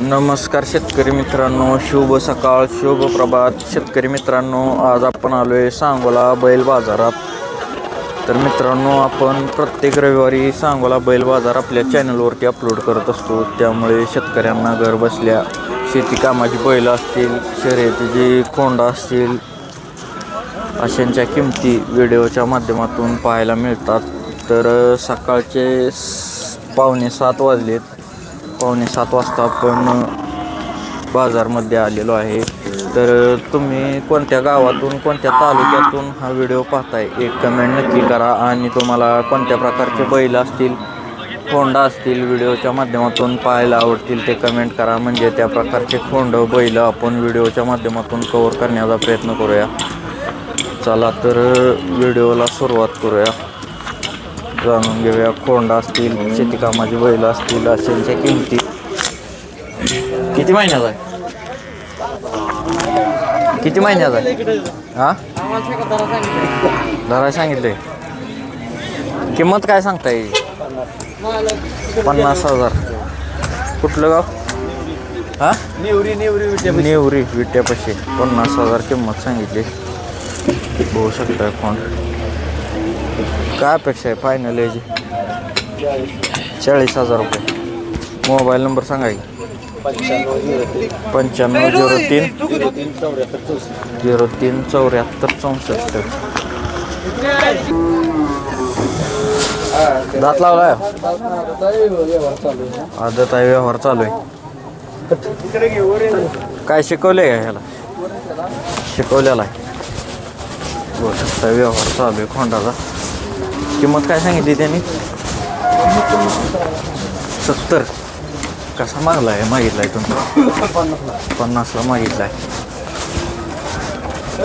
नमस्कार शेतकरी मित्रांनो शुभ सकाळ शुभ प्रभात. शेतकरी मित्रांनो आज आपण आलो आहे सांगोला बैल बाजारात. तर मित्रांनो आपण प्रत्येक रविवारी सांगोला बैल बाजार आपल्या चॅनलवरती अपलोड करत असतो. त्यामुळे शेतकऱ्यांना घर बसल्या शेती कामाची बैलं असतील शर्यतीची कोंडा असतील अशांच्या किमती व्हिडिओच्या माध्यमातून पाहायला मिळतात. तर सकाळचे पावणे सात वाजलेत. पावणे सात वाजता आपण बाजारमध्ये आलेलो आहे. तर तुम्ही कोणत्या गावातून कोणत्या तालुक्यातून हा व्हिडिओ पाहताय? एक कमेंट नक्की करा आणि तुम्हाला कोणत्या प्रकारचे बैल असतील खोंडा असतील व्हिडिओच्या माध्यमातून पाहायला आवडतील ते कमेंट करा. म्हणजे त्या प्रकारचे खोंड बैल आपण व्हिडिओच्या माध्यमातून कवर करण्याचा प्रयत्न करूया. चला तर व्हिडिओला सुरुवात करूया. जाणून घेऊया. कोंडा असतील शेती कामाची बैल असतील असेलच्या किमती. किती महिन्याचा आहे? किती महिन्याचा आहे? हा? धरा सांगितले किंमत काय सांगता येईल पन्नास हजार. कुठलं गाव? हा? नेवरी नेवरी नेवरी विट्यापाशी. पन्नास हजार किंमत सांगितली. होऊ शकता फोन काय अपेक्षा आहे? फायनल याची चाळीस हजार रुपये. मोबाईल नंबर सांगा की. पंच्याण्णव झिरो तीन. झिरो तीन चौऱ्याहत्तर चौसष्ट. दात लावलाय? आदत आहे व्यवहार चालू आहे. काय शिकवले का ह्याला? शिकवलेला आहे. बघू शकता व्यवहार चालू आहे खोंडाचा. किंमत काय सांगितली त्यांनी? सत्तर. कसा मागला आहे? मागितला आहे तुमचा. पन्नासला मागितला आहे.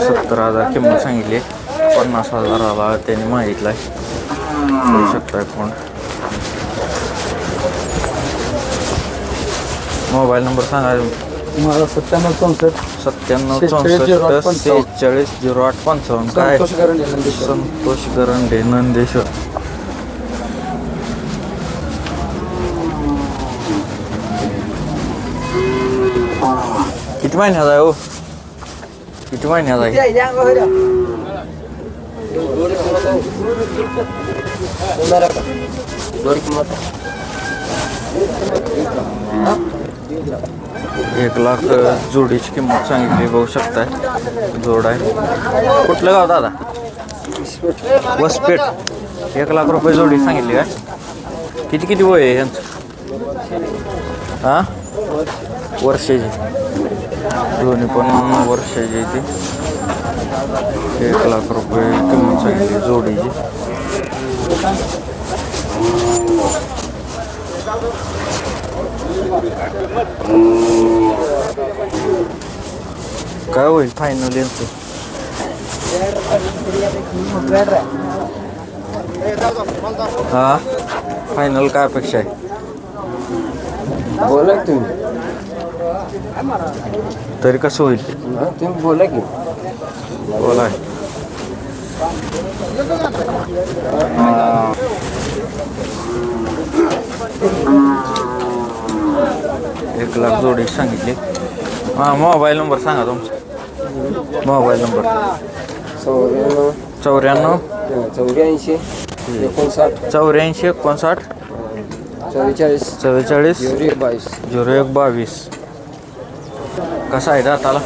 सत्तर हजार किंमत सांगितली पन्नास हजाराला त्यांनी मागितला आहे. शकता कोण? मोबाईल नंबर सांगा. मला सत्त्याण्णव चौसष्ट सत्त्याण्णव शेहेचाळीस झिरो आठ चौसष्ट पंचावन्न. सेहेचाळीस झिरो आठ पंचावन्न. काय? संतोष गरंडे नंदेश्वर. संतोष गरंडे नंदेश्वर. किती महिन्याचा आहे हो? किती महिन्याचा आहे? एक लाख जोडीची किंमत सांगितली बघू शकताय. जोड आहे. कुठलं गाव दादा? वसपेठ. एक लाख रुपये जोडी सांगितली काय? किती किती वय आहे यांचं? हां? वर्षाची. दोन्ही पण वर्षाची ती. एक लाख रुपये किंमत सांगितली जोडीची. काय होईल फायनल यांचं? हा? फायनल काय अपेक्षा आहे? बोला तुम्ही तरी कसं होईल? तुम्ही बोला की. बोला. एक लाख जोडी सांगितली. हां मोबाईल नंबर सांगा तुमचा. Mobile number. चौऱ्याण्णव. चौऱ्याण्णव. चौऱ्याऐंशी. एकोणसाठ. चौऱ्याऐंशी एकोणसाठ. चव्वेचाळीस. चव्वेचाळीस. झिरो एक बावीस. झिरो एक बावीस. कसा आहे दाताला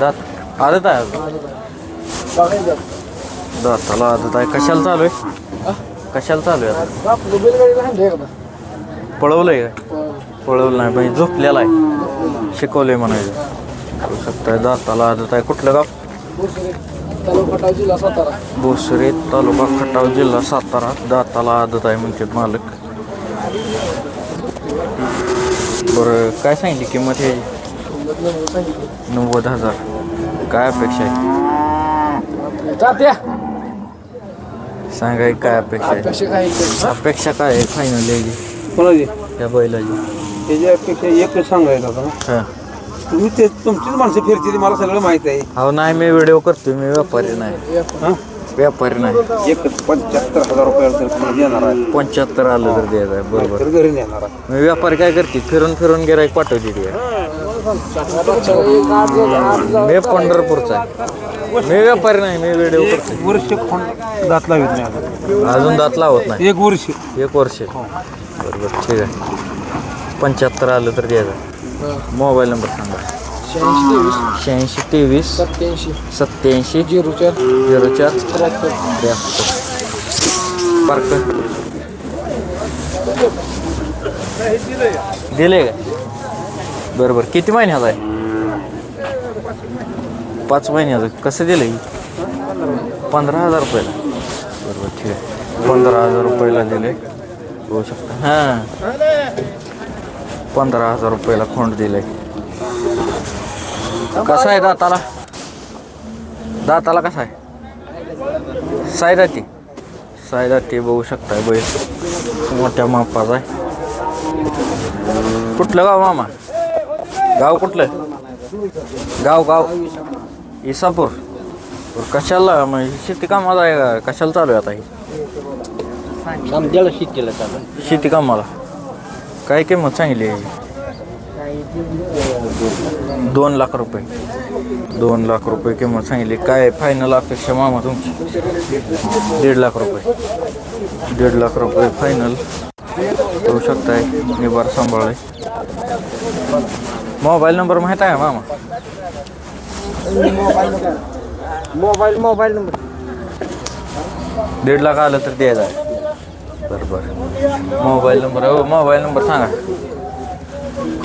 दात आदत आहे अजून? दाताला आदत आहे. कशाला चालू आहे? कशाला चालू आहे आता? पळवलंय का? पळवलं नाही म्हणजे झोपलेला आहे. शिकवलंय म्हणायचं. करू शकताय. दाताला आदत आहे. कुठलं गाव? जिल्हा सातारा भोसरी तालुका खटाव जिल्हा सातारा. दाताला आदत आहे म्हणते मालक. बरं काय सांगितली किंमत हे नव्वद हजार. काय अपेक्षा आहे? तात्या सांगाय काय अपेक्षा आहे? अपेक्षा काय आहे? फायनल याची त्या बैलाची. त्याच्यापेक्षा एकच सांगायचं होतं ना. हां. तुम्ही ते तुमचीच माणसं फिरतील मला सगळं माहीत आहे. हो नाही मी व्हिडिओ करतोय मी व्यापारी नाही. हा? व्यापारी नाही. एकच पंच्याहत्तर हजार रुपयाला तर तुम्हाला देणार आहे. पंच्याहत्तर आलं तर द्यायचं आहे बरोबर. तर घरी नेणार आहे. मग व्यापारी काय करते फिरून फिरून गिराईक पाठवते ती. मी पंढरपूरचा आहे. मी व्यापारी नाही मी व्हिडिओ करतो वर्ष खोंड दात लावित नाही अजून. अजून दात लावत नाही. एक वर्ष. एक वर्ष. बरोबर ठीक आहे. पंच्याहत्तर आलं तर द्यायचं. मोबाईल नंबर सांगा. शहाऐंशी तेवीस. शहाऐंशी तेवीस. सत्याऐंशी सत्याऐंशी झिरो चार. झिरो चार. त्र्याहत्तर. त्र्याहत्तर. पार्क. दिले का? बरं बरं किती महिन्याचा आहे पाच महिन्याचं कसं दिलं पंधरा हजार रुपयाला. बरोबर ठीक आहे. पंधरा हजार रुपयाला दिले होऊ शकतं. हां पंधरा हजार रुपयाला खोंड दिलाय. कसा आहे दाताला? दाताला कसा आहे? सायदाती. सायदाती बघू शकताय बैल. मोठ्या मापाचा आहे. कुठलं गाव मामा? गाव कुठलं? गाव गाव. इसापूर. कशाला? म्हणजे शेती कामाला आहे का? कशाला चालू आहे आता ही? आमच्याला शिकेला चालू. शेती कामाला. काय किंमत सांगली आहे दोन लाख रुपये. दोन लाख रुपये किंमत सांगितली. काय फायनल अपेक्षा मामा तुमची? दीड लाख रुपये. दीड लाख रुपये फायनल करू शकताय. निबार सांभाळे मोबाईल नंबर माहीत आहे मामा? Mobile mobile number. दीड लाख आलं तर द्यायचा आहे बरं बरं मोबाईल नंबर हो मोबाईल नंबर सांगा.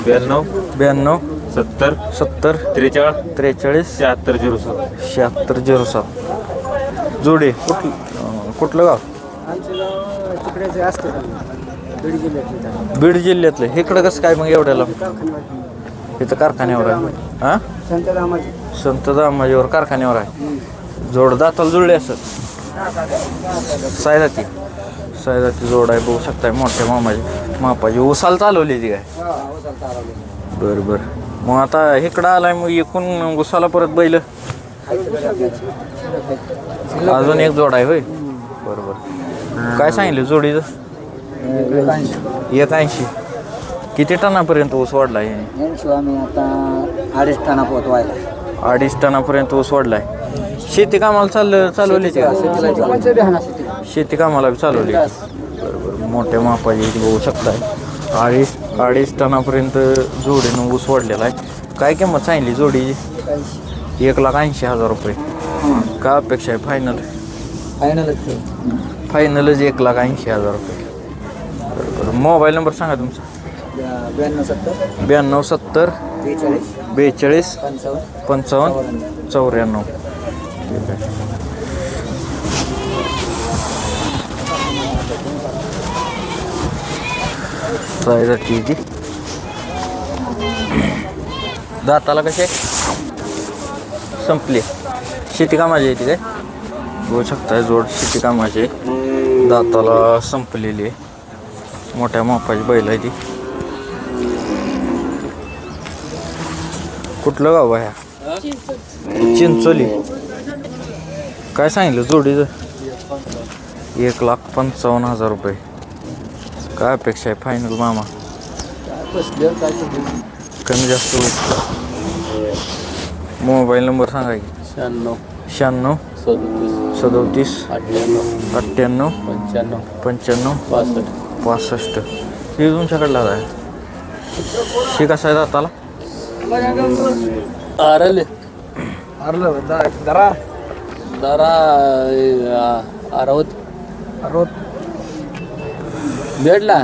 ब्याण्णव. ब्याण्णव. सत्तर. सत्तर. त्रेचाळीस. त्रेचाळीस. शहात्तर झिरो सात. शहात्तर झिरो सात. जोडे कुठलं कुठलं गाव? बीड जिल्ह्यात बीड जिल्ह्यातलं. इकडं कसं काय मग एवढ्याला? इथं कारखान्यावर आहे. हां? संत दामाजीवर कारखान्यावर आहे. जोड दाताला जुळले असत. सायदाती सायदाती जोड आहे बघू शकताय मोठ्या मामाची मापाची. उसाल चालवली ती काय? बरं बरं. मग आता इकडं आलाय मग एकूण उसाला परत बैल. अजून एक जोड आहे होय? बरोबर काय सांगितलं जोडीचं? एक ऐंशी. किती टनापर्यंत ऊस वाढला आहे? आम्ही आता अडीच टना पोहोचवायला अडीच टनापर्यंत ऊस वाढलाय शेती कामाला चाललं चालवली शेती कामाला बी चालवली. बरोबर. मोठ्या मापाची इथे बघू शकताय. अडीच अडीच टनापर्यंत जोडीनं ऊस वाढलेला आहे. काय किंमत सांगितली जोडीची एक लाख ऐंशी हजार रुपये. काय अपेक्षा आहे फायनल फायनलच फायनलच एक लाख ऐंशी हजार रुपये. बरोबर. मोबाईल नंबर सांगा तुमचा. ब्याण्णव सत्तर. ब्याण्णव सत्तर. बेचाळीस. बेचाळीस. पंचावन्न. पंचावन्न. चौऱ्याण्णव. ठीक आहे. साईजा टी दाताला कसे? संपली. शेती कामाची आहे ती काय? बघू शकताय जोड शेती कामाची आहे. दाताला संपलेली आहे. मोठ्या मापाची बैल आहे ती. कुठलं गाव आहे? चिंचोली. काय सांगितलं जोडीचं? एक लाख पंचावन्न हजार रुपये. काय अपेक्षा आहे? फायनल मामा. कमी जास्त होईल. मोबाईल नंबर सांगा की. शहाण्णव. शहाण्णव. सदतीस. सदोतीस. अठ्ठ्याण्णव. अठ्ठ्याण्णव. पंच्याण्णव. पंच्याण्णव. पासष्ट. पासष्ट. हे तुमच्याकडला आहे हे कसं आहे दाताला? आरले आरलं दरा दरा अरवत अरवत बेडला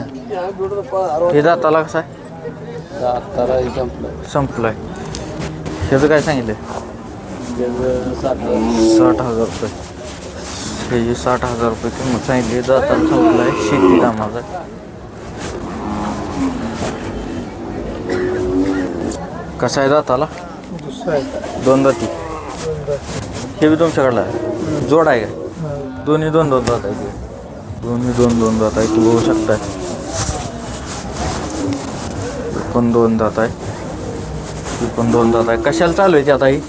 हे दाताला कसं आहे संपलं संपलाय. ह्याचं काय सांगितलं साठ हजार. रुपये. हे जे साठ हजार रुपये किंमत सांगितली. दाताला संपलाय शेती कामाचा. कसा आहे दाताला? दोन दाती हे बी तुमच्याकडला जोड आहे का? दोन्ही दोन दोन दात आहे दोन्ही दोन दोन दात आहे तू बघू शकताय. पण दोन दात आहे. ही पण दोन दात आहे. कशाला चालू आहे ती आता ही?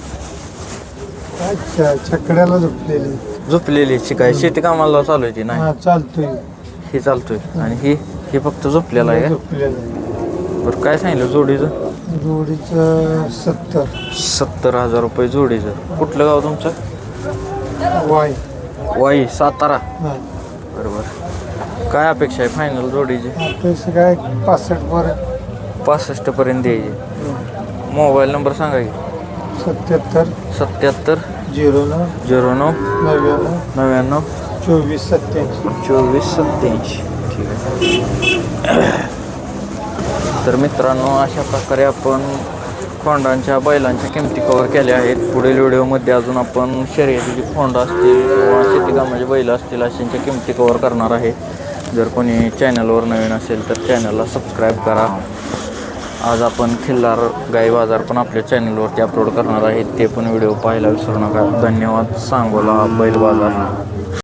अच्छा छकड्याला झोपलेली. झोपलेली काय? शेती कामाला चालू आहे ती नाही? चालतोय. हे चालतोय. आणि ही हे फक्त झोपलेला आहे. बरं काय सांगितलं जोडीचं? जोडीचं सत्तर. सत्तर हजार रुपये जोडीचं. कुठलं गाव तुमचं? वाय वाई सातारा. बरोबर. काय अपेक्षा आहे फायनल जोडीची? पैसे काय? पासष्ट पर्यंत. पासष्टपर्यंत द्यायची. मोबाईल नंबर सांगा की. सत्याहत्तर. सत्याहत्तर. झिरो नऊ. झिरो नऊ. नव्याण्णव. नव्याण्णव. चोवीस सत्याऐंशी. चोवीस सत्याऐंशी. ठीक आहे. तर मित्रांनो अशा प्रकारे आपण खोंडांच्या बैलांच्या किमती कवर केल्या आहेत. पुढील व्हिडिओमध्ये अजून आपण शर्यतीची खोंड असतील किंवा शेतीकामाचे बैल असतील अशांच्या किमती कवर करणार आहे. जर कोणी चॅनलवर नवीन असेल तर चॅनलला सबस्क्राईब करा. आज आपण खिल्लार गाई बाजार पण आपल्या चॅनलवरती अपलोड करणार आहेत ते पण व्हिडिओ पाहायला विसरू नका. धन्यवाद. सांगोला बैल बाजार.